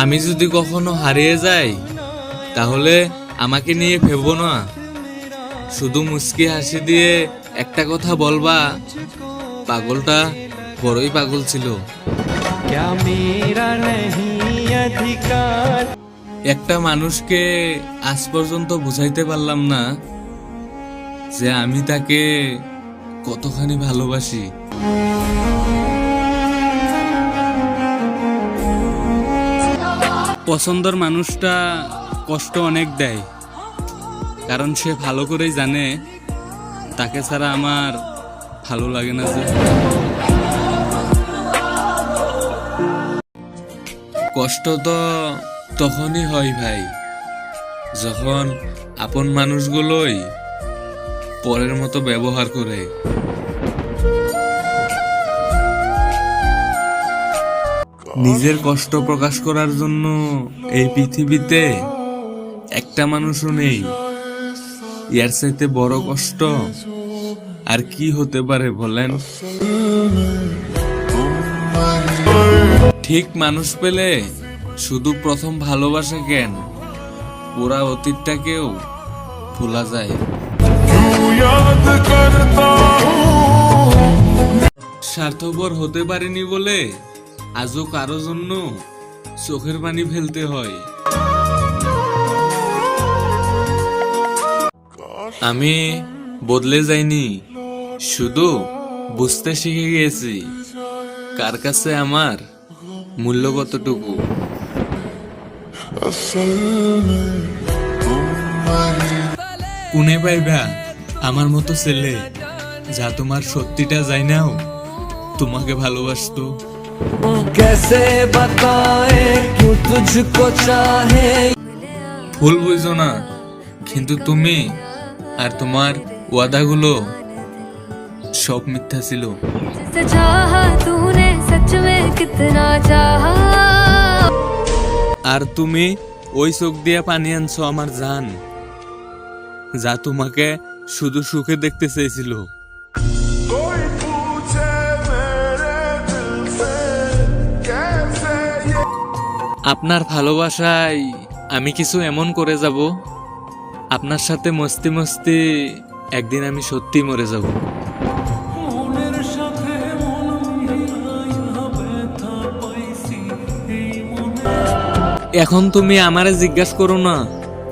আমি যদি কখনো হারিয়ে যাই তাহলে আমাকে নিয়ে ভেবো না। শুধু মুচকি হাসি দিয়ে একটা কথা বলবা পাগলটা বড়ই পাগল ছিল। একটা মানুষকে আজ পর্যন্ত বুঝাইতে পারলাম না যে আমি তাকে কতখানি ভালোবাসি। পছন্দের মানুষটা কষ্ট অনেক দেয়। কারণ সে ভালো করেই জানে, তাকে ছাড়া আমার ভালো লাগে না যে। কষ্ট তো তখনই হয় ভাই, যখন আপন মানুষগুলোই পরের মতো ব্যবহার করে। নিজের কষ্ট প্রকাশ করার জন্য এই পৃথিবীতে একটা মানুষও নেই। ইয়ার চাইতে বড় কষ্ট আর কি হতে পারে বলেন? ঠিক মানুষ পেলে শুধু প্রথম ভালোবাসা কেন? পুরা অতীতটাকেও ভোলা যায়। স্বার্থপর হতে পারিনি বলে আজও কারও জন্য চোখের পানি ফেলতে হয়। আমি বদলে যাইনি, শুধু বুঝতে শিখে গিয়েছি কার কাছে আমার মূল্য কতটুকু। কোনে পাইবা, আমার মতো ছেলে, যা তোমার সত্যিটা যাই নাও তোমাকে ভালোবাসতো। कैसे बताए क्यों तुझको चाहे ভুল বুঝো না কিন্তু তুমি আর তোমার ওয়াদাগুলো সব মিথ্যা ছিল जिसे चाहा तूने सच में कितना चाहा আর তুমি ওই চোখ দিয়ে পানি আনছো আমার জান যা তোমাকে শুধু সুখে দেখতে চেয়েছিল আপনার ভালোবাসায় আমি কিছু এমন করে যাব। আপনার সাথে মস্তি মস্তি একদিন আমি সত্যি মরে যাব। এখন তুমি আমারে জিজ্ঞাসা করো না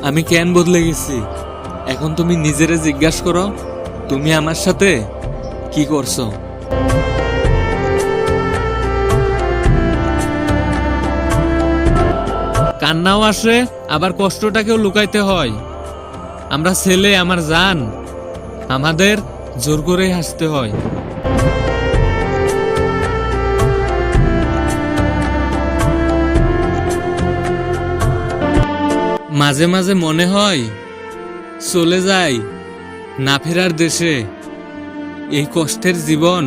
আমি কেন বদলে গেছি? এখন তুমি নিজেরে জিজ্ঞাসা করো তুমি আমার সাথে কি করছ? কান্নাও আসে, আবার কষ্টটাকেও লুকাইতে হয়। আমরা ছেলে, আমার জান, আমাদের জোর করে হাসতে হয়। মাঝে মাঝে মনে হয়, চলে যাই না ফেরার দেশে। এই কষ্টের জীবন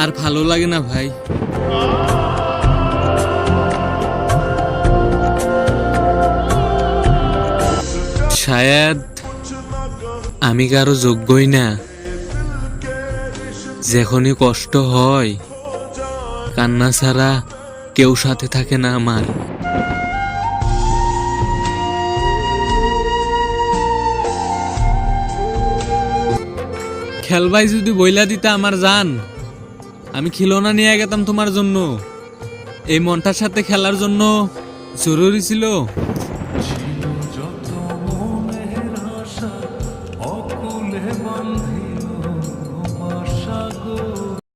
আর ভালো লাগে না ভাই। শায়দ আমি কারও যোগ্যই না। যখনই কষ্ট হয়, কান্না ছাড়া কেউ সাথে থাকে না আমার। খেলবাই যদি বইলা দিতা আমার জান, আমি খিলনা নিয়ে গেতাম তোমার জন্য। এই মনটার সাথে খেলার জন্য জরুরি ছিল।